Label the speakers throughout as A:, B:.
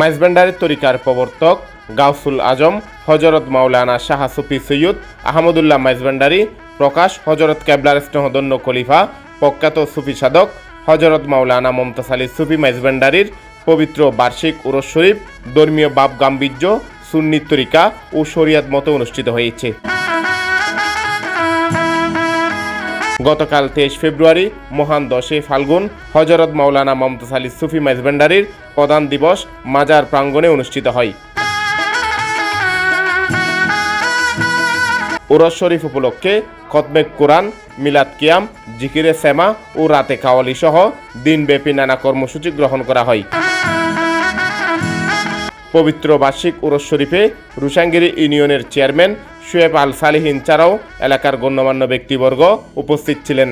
A: মাইজবান্ডারের তরিকার প্রবর্তক গাউসুল আজম হজরত মাওলানা শাহ সুফি সৈয়দ আহমদুল্লাহ মাইজবান্ডারি প্রকাশ হজরত কেবলার স্নেহদন্য খলিফা, প্রখ্যাত সুফি সাধক হজরত মাওলানা মমতাজ আলী সুফি মাইজবান্ডারির পবিত্র বার্ষিক উরস শরীফ ধর্মীয় বাপ গাম্ভীর্য, সুন্নি তরিকা ও শরিয়াত মতো অনুষ্ঠিত হয়েছে। গতকাল তেইশ ফেব্রুয়ারি মহান দশে ফাল্গুন হজরত মাওলানা মমতাজ আলী সুফি মেজবেন্ডারির প্রধান দিবস মাজার প্রাঙ্গণে অনুষ্ঠিত হয়। উরস শরীফ উপলক্ষে খতমে কোরআন, মিলাদ কিয়াম, জিকিরে সেমা ও রাতে কাওয়ালি সহ দিনব্যাপী নানা কর্মসূচি গ্রহণ করা হয়। পবিত্র বার্ষিক উরস শরীফে রুসাঙ্গিরি ইউনিয়নের চেয়ারম্যান শুয়েব আল সালিহিন ছাড়াও এলাকার গণ্যমান্য ব্যক্তিবর্গ উপস্থিত ছিলেন।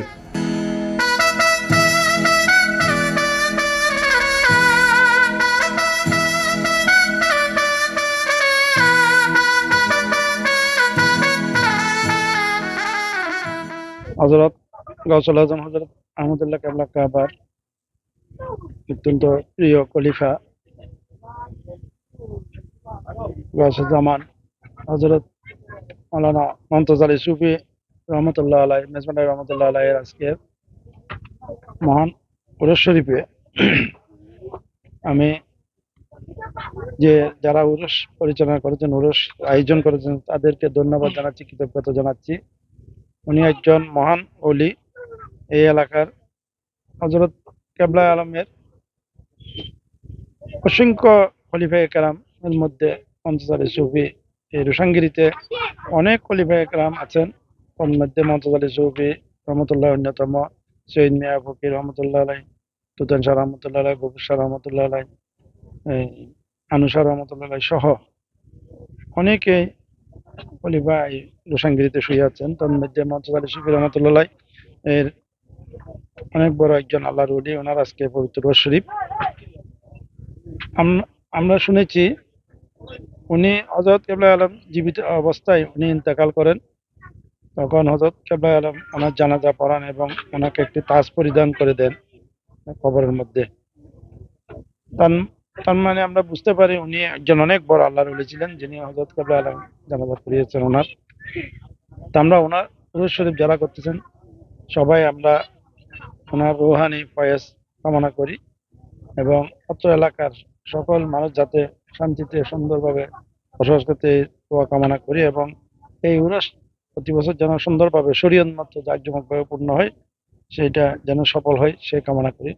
B: হজরত গৌসল আজম হজরত আহমদুল্লাহ কাবার অত্যন্ত প্রিয় খলিফা জামান হজরত মৌলানা মমতাজ আলী সুফি রহমতুল্লাহ আলাই মেজবান্ডাই রহমতুল্লাহ আজকে মহান উরস শরীফে আমি যে যারা উরস পরিচালনা করেছেন উরস আয়োজন করেছেন, তাদেরকে ধন্যবাদ জানাচ্ছি, কৃতজ্ঞতা জানাচ্ছি। উনি একজন মহান অলি এই এলাকার হজরত কেবলা আলমের অসংখ্য খলিফা একরাম এর মধ্যে মমতাজ সুফি এই রুসাঙ্গিরিতে অনেক খলিফা একরাম আছেন। ওর মধ্যে মমতাজ আলী সুফি রহমতুল্লাহ অন্যতম, সৈয়দ মিয়া ফকির রহমতুল্লাহ আলাই, তুতান শাহ রহমতুল্লাহ আলাই, গফুর শাহ রহমতুল্লাহ আলাই, এই আনুসার রহমতুল্লাহ আলাই সহ অনেকেই খলিফা এই রোশাঙ্গিরিতে শুয়ে আছেন। তার মধ্যে মমতাজ আলী শিবির রহমতুল্লাহ এর অনেক বড় একজন আল্লাহর উলি ওনার আজকে পবিত্র শরীফ। আম- আমরা শুনেছি উনি হজরত কেবলা আলম জীবিত অবস্থায় উনি ইন্তেকাল করেন। তখন হজরত কেবলা আলম ওনার জানাজা পড়ান এবং ওনাকে একটি তাজ পরিধান করে দেন কবরের মধ্যে। তার মানে আমরা বুঝতে পারি উনি একজন অনেক বড় আল্লাহর উলি ছিলেন, যিনি হজরত কেবলা আলম জানাজা পড়িয়েছেন ওনার। তা আমরা ওনার রুজ শরীফ যারা করতেছেন। সবাই আমরা ওনার রুহানি ফয়েস কামনা করি এবং অত্র এলাকার সকল মানুষ যাতে শান্তিতে সুন্দরভাবে বসবাস করতে দোয়া কামনা করি এবং এই উরাস প্রতি বছর যেন সুন্দরভাবে শরীয়ত মতো জাঁকজমকভাবে পূর্ণ হয়, সেটা যেন সফল হয়, সে কামনা করি।